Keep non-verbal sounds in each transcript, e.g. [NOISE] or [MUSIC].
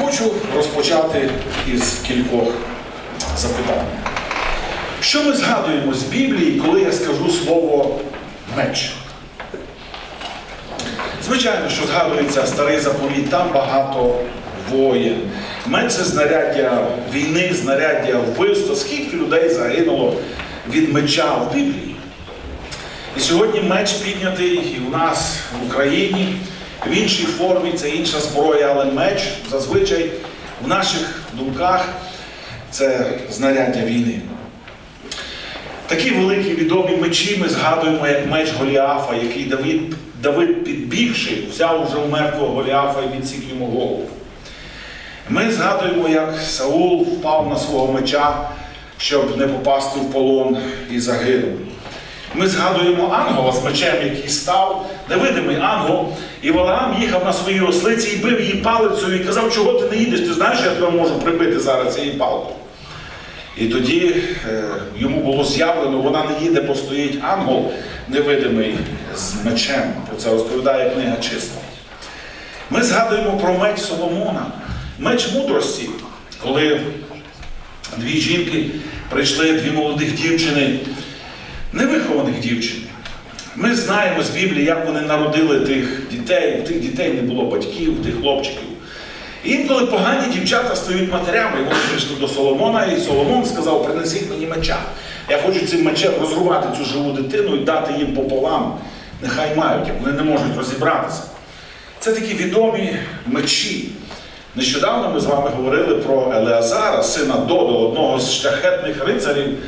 хочу розпочати із кількох запитань. Що ми згадуємо з Біблії, коли я скажу слово меч? Звичайно, що згадується старий заповіт, там багато воїн. Меч це знаряддя війни, знаряддя вбивства. Скільки людей загинуло від меча в Біблії? І сьогодні меч піднятий і в нас в Україні, в іншій формі, це інша зброя, але меч зазвичай в наших думках це знаряддя війни. Такі великі відомі мечі ми згадуємо, як меч Голіафа, який Давид, Давид підбігши, взяв уже мертвого Голіафа і відсік йому голову. Ми згадуємо, як Саул впав на свого меча, щоб не попасти в полон і загинув. Ми згадуємо ангела з мечем, який став, невидимий ангел, і Валаам їхав на своїй ослиці і бив її палицею і казав, чого ти не їдеш, ти знаєш, я тебе можу прибити зараз цією палкою. І тоді е, йому було з'явлено, вона не їде, бо стоїть ангел невидимий з мечем. Про це розповідає книга числа. Ми згадуємо про меч Соломона, меч мудрості, коли дві жінки прийшли, дві молодих дівчини, невихованих дівчин. Ми знаємо з Біблії, як вони народили тих дітей, у тих дітей не було батьків, тих хлопчиків. І інколи погані дівчата стають матерями, і вони прийшли до Соломона, і Соломон сказав, принесіть мені меча. Я хочу цим мечем розрубати цю живу дитину і дати їм пополам. Нехай мають, як вони не можуть розібратися. Це такі відомі мечі. Нещодавно ми з вами говорили про Елеазара, сина Додо, одного з шляхетних рицарів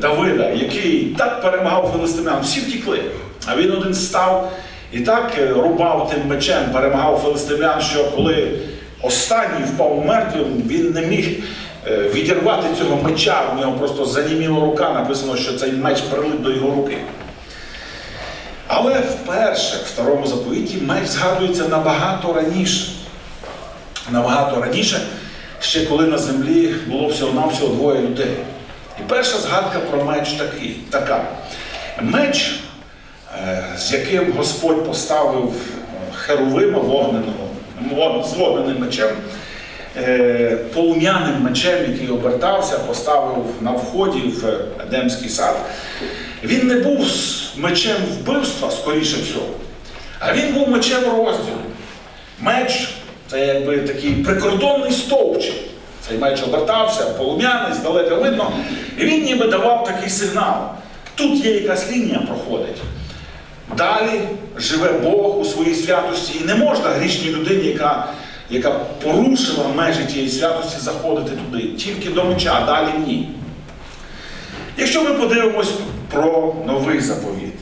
Давида, який так перемагав филистимлян. Всі втікли. А він один став і так е, рубав тим мечем, перемагав филистимлян, що коли останній впав мертвим, він не міг е, відірвати цього меча. У нього просто заніміла рука, написано, що цей меч прилип до його руки. Але вперше в старому заповіті меч згадується набагато раніше. Набагато раніше, ще коли на землі було всього-навсього двоє людей. І перша згадка про меч такий, така. Меч, е, з яким Господь поставив херувима вогненого, з вогненим мечем, е, полум'яним мечем, який обертався, поставив на вході в Едемський сад. Він не був мечем вбивства, скоріше всього, а він був мечем розділу. Меч це якби такий прикордонний стовпчик. Цей меч обертався, полум'яний, здалека видно. І він ніби давав такий сигнал. Тут є якась лінія проходить. Далі живе Бог у своїй святості. І не можна грішній людині, яка, яка порушила межі тієї святості, заходити туди. Тільки до меча, а далі ні. Якщо ми подивимось про новий заповіт.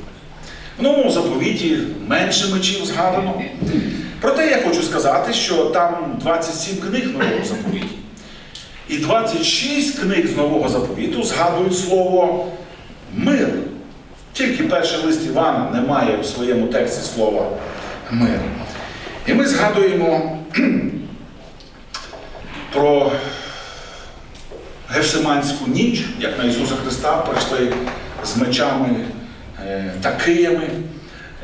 В новому заповіті менше мечів згадано. Проте я хочу сказати, що там 27 книг нового заповіті. І 26 книг з нового заповіту згадують слово мир. Тільки перший лист Івана не має у своєму тексті слова мир. І ми згадуємо [CLEARS THROAT] про Гефсиманську ніч, як на Ісуса Христа прийшли з мечами е, та киями,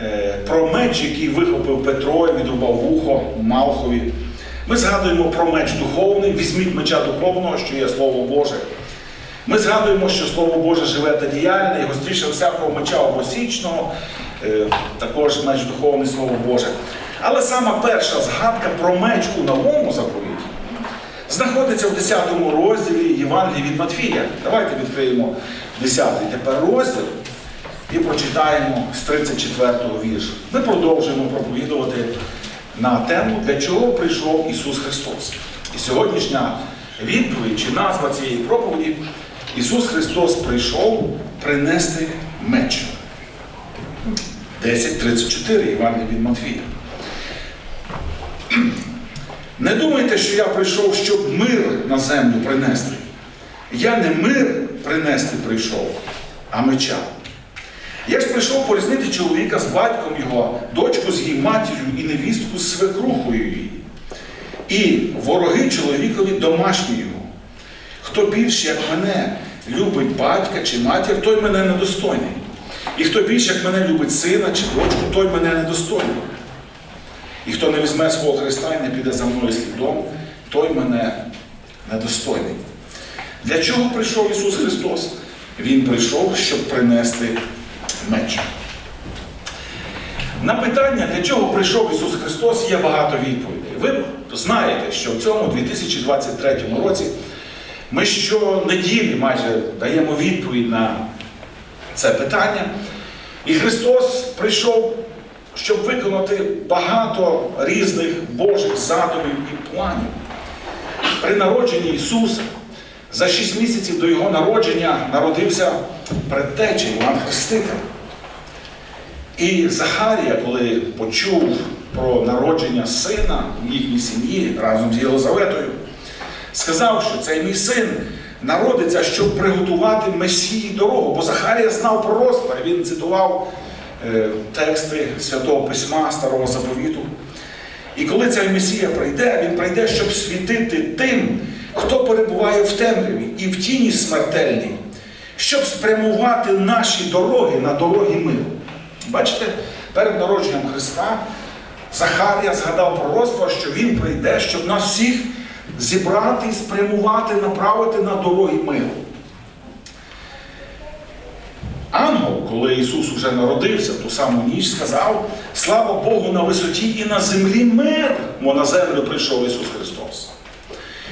е, про меч, який вихопив Петро і відрубав вухо Малхові. Ми згадуємо про меч духовний, візьміть меча духовного, що є Слово Боже. Ми згадуємо, що Слово Боже живе та діяльне, і гостріше всякого меча обосічного, е, також меч духовний Слово Боже. Але сама перша згадка про меч у новому заповіті знаходиться в 10 розділі Євангелії від Матфія. Давайте відкриємо 10 тепер розділ і прочитаємо з 34 го віршу. Ми продовжуємо проповідувати на тему, для чого прийшов Ісус Христос. І сьогоднішня відповідь чи назва цієї проповіді Ісус Христос прийшов принести меч. 10.34 Євангелія від Матфія. Не думайте, що я прийшов, щоб мир на землю принести. Я не мир принести прийшов, а меча. Я ж прийшов порізнити чоловіка з батьком його, дочку з її матір'ю і невістку з свекрухою її. І вороги чоловікові домашні його. Хто більше, як мене, любить батька чи матір, той мене недостойний. І хто більше, як мене любить сина чи дочку, той мене недостойний. І хто не візьме свого Христа і не піде за мною слідом, той мене недостойний. Для чого прийшов Ісус Христос? Він прийшов, щоб принести меч. На питання, для чого прийшов Ісус Христос, є багато відповідей. Ви знаєте, що в цьому 2023 році ми щонеділі майже даємо відповідь на це питання. І Христос прийшов, щоб виконати багато різних Божих задумів і планів. При народженні Ісуса за 6 місяців до Його народження народився предтеча Іван Хреститель. І Захарія, коли почув про народження сина в їхній сім'ї разом з Єлизаветою, сказав, що цей мій син народиться, щоб приготувати Месії дорогу. Бо Захарія знав пророцтва, він цитував е, тексти Святого Письма, Старого Заповіту. І коли цей Месія прийде, він прийде, щоб світити тим, хто перебуває в темряві і в тіні смертельній, щоб спрямувати наші дороги на дороги миру. Бачите, перед народженням Христа Захарія згадав пророцтво, що Він прийде, щоб нас всіх зібрати спрямувати, направити на дороги миру. Ангел, коли Ісус уже народився в ту саму ніч, сказав: Слава Богу на висоті і на землі мир, бо на землю прийшов Ісус Христос.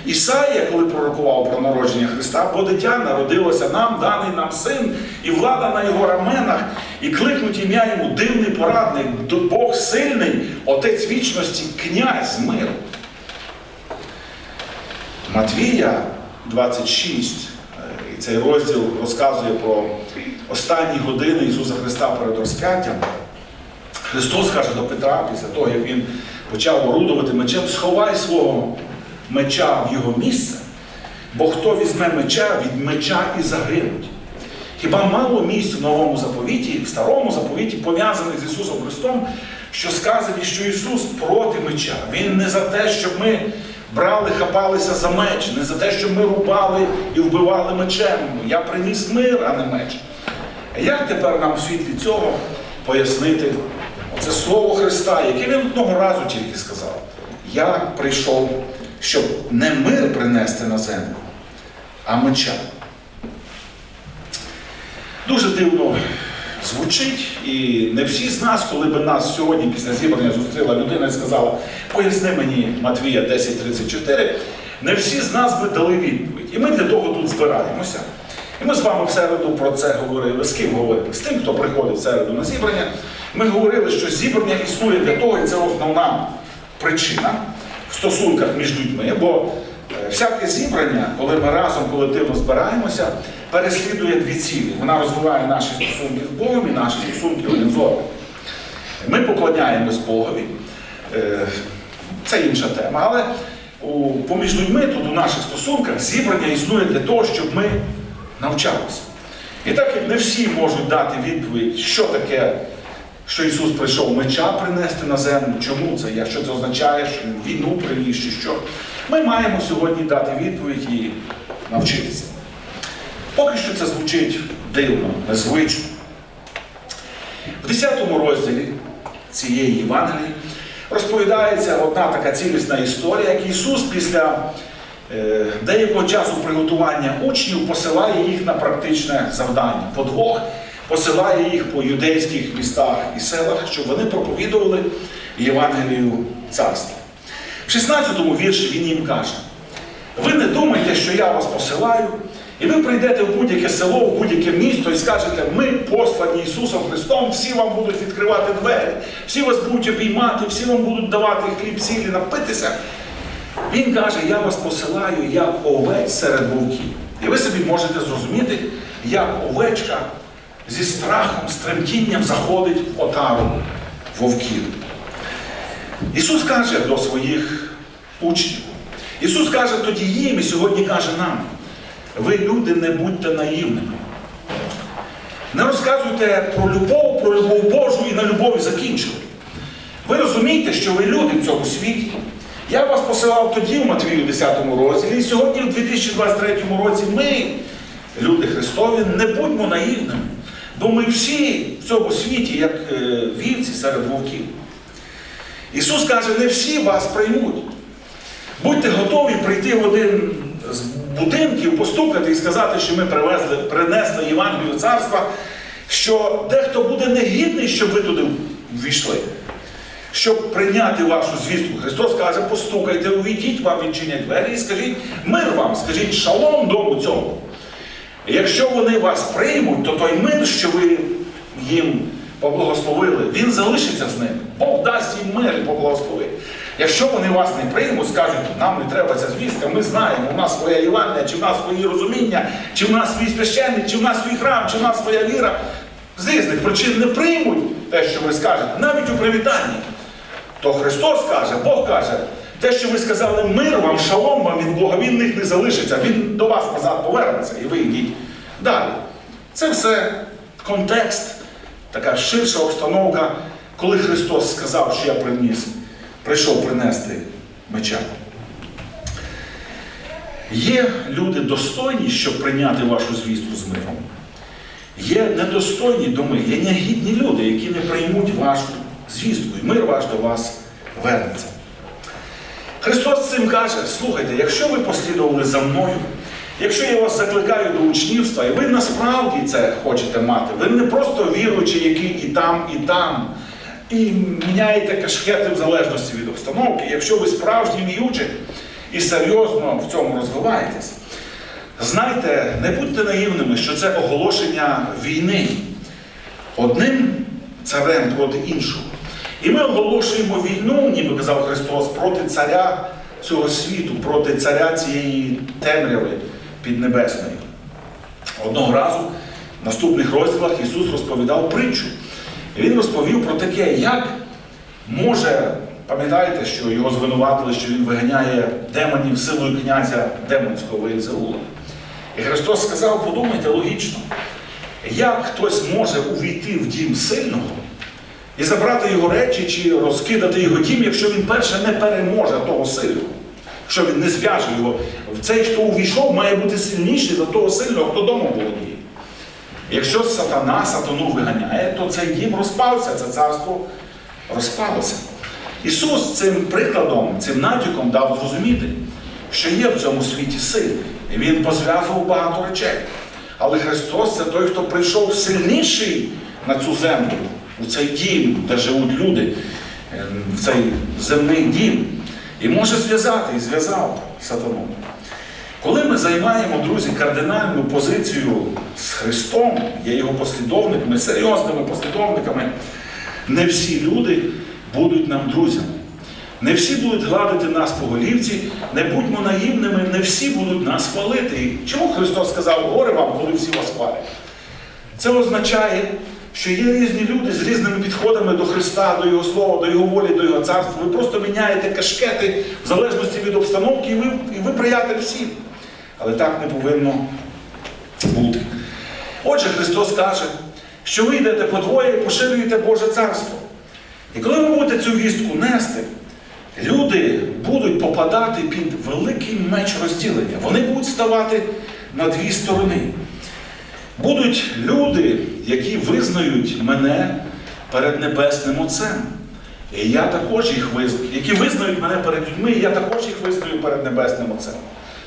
Ісаїя, коли пророкував про народження Христа, бо дитя народилося нам, даний нам син, і влада на його раменах, і кликнуть ім'я йому дивний порадник, Бог сильний, Отець вічності, князь миру. Матвія 26, е, і цей розділ розказує про останні години Ісуса Христа перед розп'яттям. Христос каже до Петра, після того, як він почав орудувати мечем, сховай свого меча в його місце, бо хто візьме меча, від меча і загинуть. Хіба мало місць в новому заповіті, в старому заповіті, пов'язаних з Ісусом Христом, що сказані, що Ісус проти меча. Він не за те, щоб ми брали, хапалися за меч, не за те, щоб ми рубали і вбивали мечем. Я приніс мир, а не меч. Як тепер нам у світлі цього пояснити оце слово Христа, яке він одного разу тільки сказав? Я прийшов, щоб не мир принести на землю, а меча. Дуже дивно звучить, і не всі з нас, коли би нас сьогодні після зібрання зустріла людина і сказала, поясни мені Матвія 10.34, не всі з нас би дали відповідь. І ми для того тут збираємося. І ми з вами в середу про це говорили. З ким говорили? З тим, хто приходить в середу на зібрання. Ми говорили, що зібрання існує для того, і це основна причина в стосунках між людьми. Бо е, всяке зібрання, коли ми разом колективно збираємося, переслідує дві цілі. Вона розвиває наші стосунки з Богом і наші стосунки один з одним. Ми поклоняємось Богові. Е, Це інша тема. Але поміж людьми тут у наших стосунках зібрання існує для того, щоб ми навчалися. І так як не всі можуть дати відповідь, що таке, що Ісус прийшов меча принести на землю, чому це, є, що це означає, що Він війну приніс, чи що, ми маємо сьогодні дати відповідь і навчитися. Поки що це звучить дивно, незвично. В 10 розділі цієї Євангелії розповідається одна така цілісна історія, як Ісус після е, деякого часу приготування учнів посилає їх на практичне завдання. По двох посилає їх по юдейських містах і селах, щоб вони проповідували Євангелію царства. В 16-му вірші він їм каже: ви не думайте, що я вас посилаю, і ви прийдете в будь-яке село, в будь-яке місто і скажете, ми послані Ісусом Христом, всі вам будуть відкривати двері, всі вас будуть обіймати, всі вам будуть давати хліб, сілі, напитися. Він каже, я вас посилаю як овець серед вовків. І ви собі можете зрозуміти, як овечка зі страхом, з тремтінням заходить в отару вовків. Ісус каже до своїх учнів. Ісус каже тоді їм і сьогодні каже нам, ви люди не будьте наївними. Не розказуйте про любов, про любов Божу і на любові закінчили. Ви розумієте, що ви люди в цьому світі. Я вас посилав тоді в Матвію 10 розділі, і сьогодні, в 2023 році, ми, люди Христові, не будьмо наївними. Бо ми всі в цьому світі, як е, вівці серед вовків. Ісус каже, не всі вас приймуть. Будьте готові прийти в один з будинків, постукати і сказати, що ми привезли, принесли Євангелію царства, що дехто буде негідний, щоб ви туди ввійшли. Щоб прийняти вашу звістку, Христос каже, постукайте, увійдіть, вам відчинять двері і скажіть мир вам, скажіть шалом дому цьому. Якщо вони вас приймуть, то той мир, що ви їм поблагословили, він залишиться з ним. Бог дасть їм мир і поблагословить. Якщо вони вас не приймуть, скажуть, нам не треба ця звістка, ми знаємо, у нас своя Євангелія, чи в нас свої розуміння, чи в нас свій священник, чи в нас свій храм, чи в нас своя віра. З різних причин не приймуть те, що ви скажете, навіть у привітанні. То Христос каже, Бог каже, те, що ви сказали, мир вам, шалом вам від Бога, він них не залишиться, він до вас назад повернеться, і ви йдіть далі. Це все контекст, така ширша обстановка, коли Христос сказав, що я приніс, прийшов принести меча. Є люди достойні, щоб прийняти вашу звістку з миром. Є недостойні доми, є негідні люди, які не приймуть вашу звістку, і мир ваш до вас вернеться. Христос цим каже: слухайте, якщо ви послідували за мною, якщо я вас закликаю до учнівства, і ви насправді це хочете мати, ви не просто віруючі, які і там, і там, і міняєте кашкети в залежності від обстановки, якщо ви справжні віючі і серйозно в цьому розвиваєтесь, знайте, не будьте наївними, що це оголошення війни одним царем проти іншого. І ми оголошуємо війну, ніби казав Христос, проти царя цього світу, проти царя цієї темряви піднебесної. Одного разу в наступних розділах Ісус розповідав притчу. Він розповів про таке, як може, пам'ятаєте, що його звинуватили, що він виганяє демонів силою князя демонського Вельзеула. І Христос сказав, подумайте логічно, як хтось може увійти в дім сильного і забрати його речі чи розкидати його дім, якщо він перше не переможе того сильного, якщо він не зв'яже його. Цей, хто увійшов, має бути сильніший за того сильного, хто дома володіє. Якщо сатана сатану виганяє, то цей дім розпався, це царство розпалося. Ісус цим прикладом, цим натяком дав зрозуміти, що є в цьому світі сили. І Він позв'язував багато речей. Але Христос це той, хто прийшов сильніший на цю землю, у цей дім, де живуть люди, е, в цей земний дім, і може зв'язати, і зв'язав сатану. Коли ми займаємо, друзі, кардинальну позицію з Христом, є його послідовниками, серйозними послідовниками, не всі люди будуть нам друзями. Не всі будуть гладити нас по голівці, не будьмо наївними, не всі будуть нас хвалити. Чому Христос сказав, горе вам, коли всі вас хвалять? Це означає, що є різні люди з різними підходами до Христа, до Його Слова, до Його волі, до Його царства. Ви просто міняєте кашкети в залежності від обстановки, і ви, і ви приятель всім. Але так не повинно бути. Отже, Христос каже, що ви йдете по двоє і поширюєте Боже царство. І коли ви будете цю вістку нести, люди будуть попадати під великий меч розділення. Вони будуть ставати на дві сторони. Будуть люди, які визнають мене перед Небесним Отцем. І я також їх визнаю, які визнають мене перед людьми, і я також їх визнаю перед Небесним Отцем.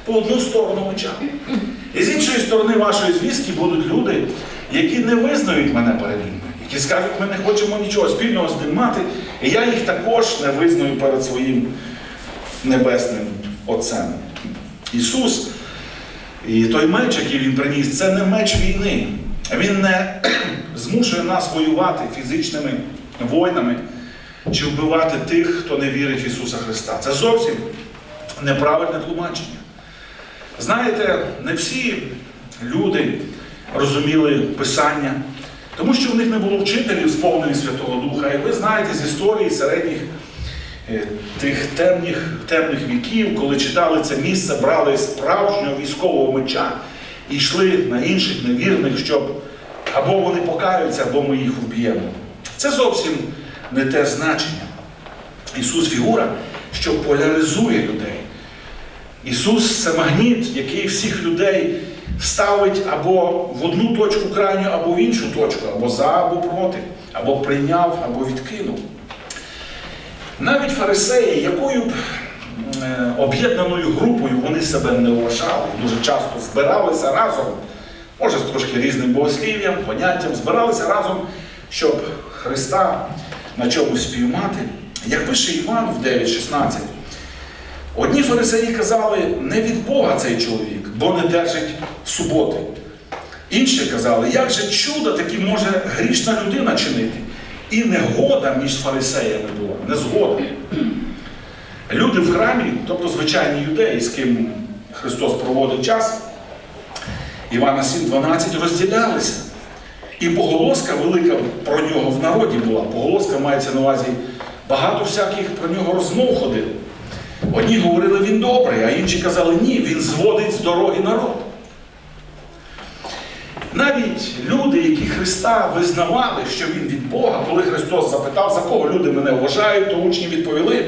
По одну сторону меча. І з іншої сторони вашої звістки будуть люди, які не визнають мене перед людьми, які скажуть, ми не хочемо нічого спільного з ним мати, і я їх також не визнаю перед своїм небесним Отцем. Ісус і той меч, який він приніс, це не меч війни. Він не [CLEARS THROAT] змушує нас воювати фізичними воїнами чи вбивати тих, хто не вірить в Ісуса Христа. Це зовсім неправильне тлумачення. Знаєте, не всі люди розуміли Писання, тому що в них не було вчителів, сповнених Святого Духа. І ви знаєте з історії середніх тих темних, темних віків, коли читали це місце, брали справжнього військового меча і йшли на інших невірних, щоб або вони покаються, або ми їх вб'ємо. Це зовсім не те значення. Ісус фігура, що поляризує людей. Ісус це магніт, який всіх людей ставить або в одну точку крайню, або в іншу точку, або за, або проти, або прийняв, або відкинув. Навіть фарисеї, якою б е, об'єднаною групою вони себе не вважали. Дуже часто збиралися разом, може з трошки різним богослів'ям, поняттям, збиралися разом, щоб Христа на чомусь спіймати. Як пише Іван в 9.16, одні фарисеї казали, не від Бога цей чоловік, бо не держить суботи. Інші казали, як же чудо таки може грішна людина чинити. І негода між фарисеями була, незгода. Люди в храмі, тобто звичайні юдеї, з ким Христос проводив час, Івана 7,12 розділялися. І поголоска велика про нього в народі була. Поголоска мається на увазі багато всяких про нього розмов ходило. Одні говорили, він добрий, а інші казали, ні, він зводить з дороги народ. Навіть люди, які Христа визнавали, що Він від Бога, коли Христос запитав, за кого люди мене вважають, то учні відповіли,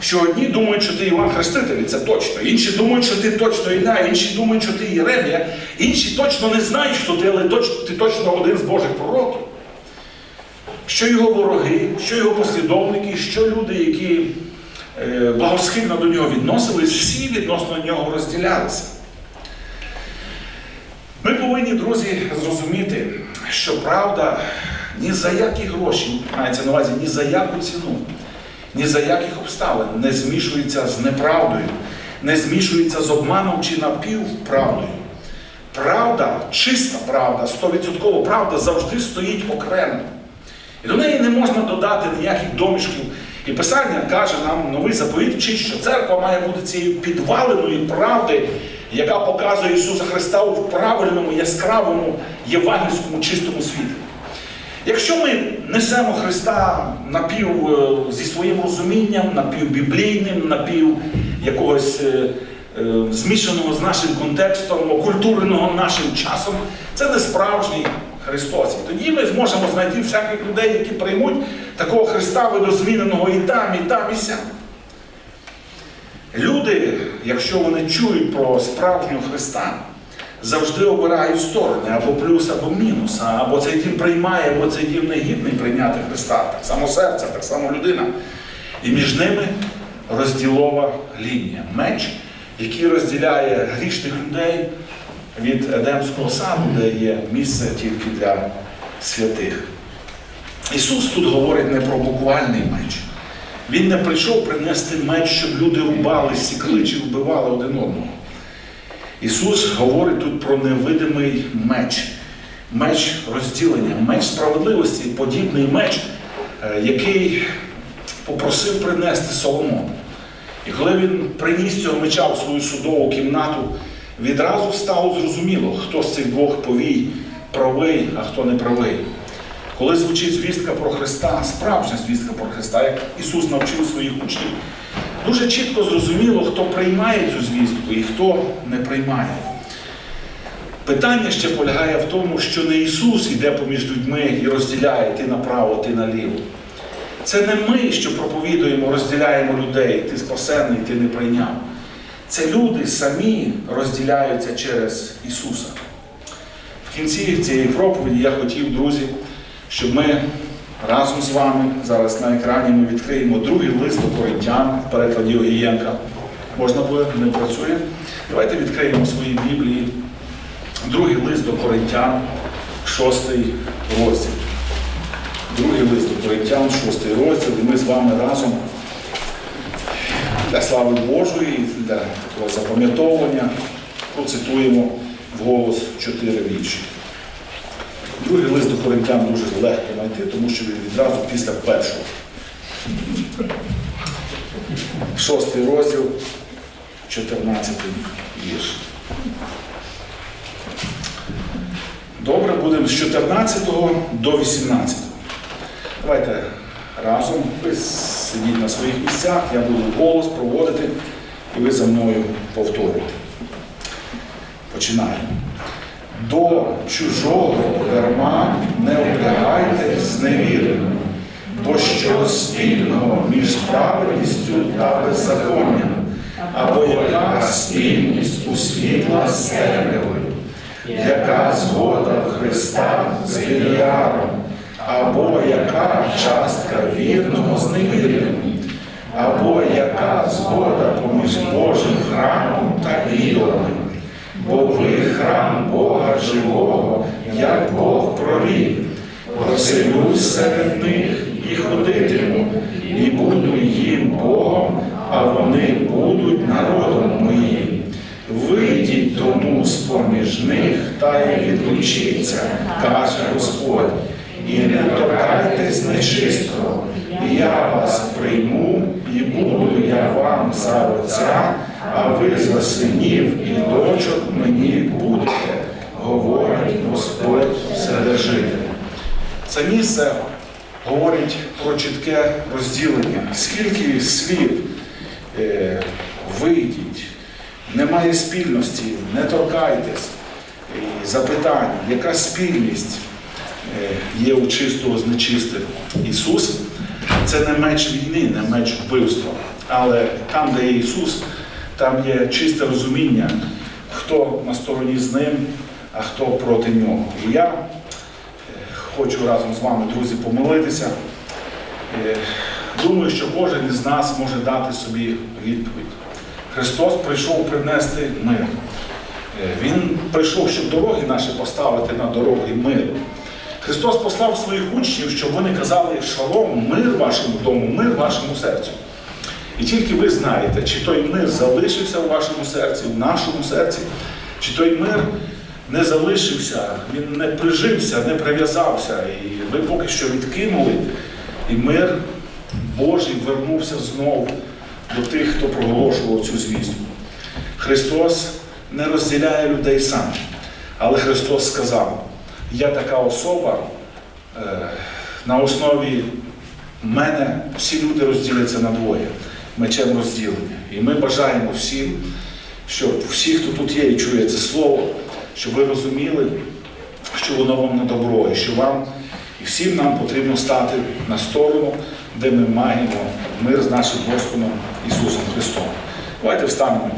що одні думають, що ти Іван Хреститель, і це точно. Інші думають, що ти точно Ілля, інші думають, що ти Єремія, інші точно не знають, що ти, але ти точно один з Божих пророків. Що його вороги, що його послідовники, що люди, які е, благосхильно до нього відносились, всі відносно нього розділялися. Ми повинні, друзі, зрозуміти, що правда ні за які гроші, мається на увазі ні за яку ціну, ні за яких обставин не змішується з неправдою, не змішується з обманом чи напівправдою. Правда, чиста правда, стовідсоткова правда завжди стоїть окремо. І до неї не можна додати ніяких домішків. І Писання каже нам новий заповіт вчить, що церква має бути цією підваленою правди, яка показує Ісуса Христа у правильному, яскравому, євангельському, чистому світі. Якщо ми несемо Христа напів е, зі своїм розумінням, напівбіблійним, напів якогось е, е, змішаного з нашим контекстом, окультуреного нашим часом, це не справжній Христос. І тоді ми зможемо знайти всяких людей, які приймуть такого Христа видозміненого і там, і там, і сям. Люди, якщо вони чують про справжнього Христа, завжди обирають сторони або плюс, або мінус, або цей дім приймає, або цей дім не гідний прийняти Христа. Так само серце, так само людина. І між ними розділова лінія, меч, який розділяє грішних людей від Едемського саду, де є місце тільки для святих. Ісус тут говорить не про буквальний меч. Він не прийшов принести меч, щоб люди рубали, сікли чи вбивали один одного. Ісус говорить тут про невидимий меч, меч розділення, меч справедливості, подібний меч, е, який попросив принести Соломон. І коли він приніс цього меча в свою судову кімнату, відразу стало зрозуміло, хто з цих двох повій правий, а хто не правий. Коли звучить звістка про Христа, справжня звістка про Христа, як Ісус навчив своїх учнів, дуже чітко зрозуміло, хто приймає цю звістку і хто не приймає. Питання ще полягає в тому, що не Ісус йде поміж людьми і розділяє ти направо, ти наліво. Це не ми, що проповідуємо, розділяємо людей, ти спасений, ти не прийняв. Це люди самі розділяються через Ісуса. В кінці цієї проповіді я хотів, друзі, щоб ми разом з вами зараз на екрані ми відкриємо другий лист до Коринтян в перекладі Огієнка. Можна буде, не працює. Давайте відкриємо свої Біблії. Другий лист до Коринтян, шостий розділ. Другий лист до Коринтян, шостий розділ, і ми з вами разом для слави Божої, для такого запам'ятовування процитуємо вголос чотири вірші. Другий лист до Коринтян дуже легко знайти, тому що він відразу після першого. Шостий розділ, 14 вірш. Добре, будемо з 14 до 18. Давайте разом. Сидіть на своїх місцях, я буду голос проводити, і ви за мною повторюєте. Починаємо. До чужого дарма не облягайте з невірним, бо що спільного між праведністю та беззаконням, або яка спільність у світла з яка згода Христа з Віріаром, або яка частка вірного з невірним, або яка згода поміж Божим храмом та ідолами. Бо ви храм Бога живого, як Бог прорік. Поселюсь серед них і ходитиму, і буду їм Богом, а вони будуть народом моїм. Вийдіть тому з-поміж них та й відлучіться, каже Господь, і не торкайтесь нечистого, і я вас прийму, і буду я вам за отця, а ви за синів і дочок мені будете, говорить Господь Вседержитель. Це місце говорить про чітке розділення. Скільки слів е, вийдіть, немає спільності, не торкайтесь. І запитання, яка спільність е, є у чистого з нечистим? Ісус це не меч війни, не меч вбивства. Але там, де є Ісус, там є чисте розуміння, хто на стороні з ним, а хто проти нього. І я хочу разом з вами, друзі, помолитися. Е, Думаю, що кожен із нас може дати собі відповідь. Христос прийшов принести мир. Е, Він прийшов, щоб дороги наші поставити на дороги миру. Христос послав своїх учнів, щоб вони казали шалом, мир вашому дому, мир вашому серцю. І тільки ви знаєте, чи той мир залишився у вашому серці, в нашому серці, чи той мир не залишився, він не прижився, не прив'язався. І ви поки що відкинули, і мир Божий вернувся знову до тих, хто проголошував цю звістку. Христос не розділяє людей сам, але Христос сказав: я така особа, е, на основі мене всі люди розділяться на двоє, мечем розділення. І ми бажаємо всім, щоб всі, хто тут є і чує це слово, щоб ви розуміли, що воно вам на добро, і що вам і всім нам потрібно стати на сторону, де ми маємо мир з нашим Господом Ісусом Христом. Давайте встанемо.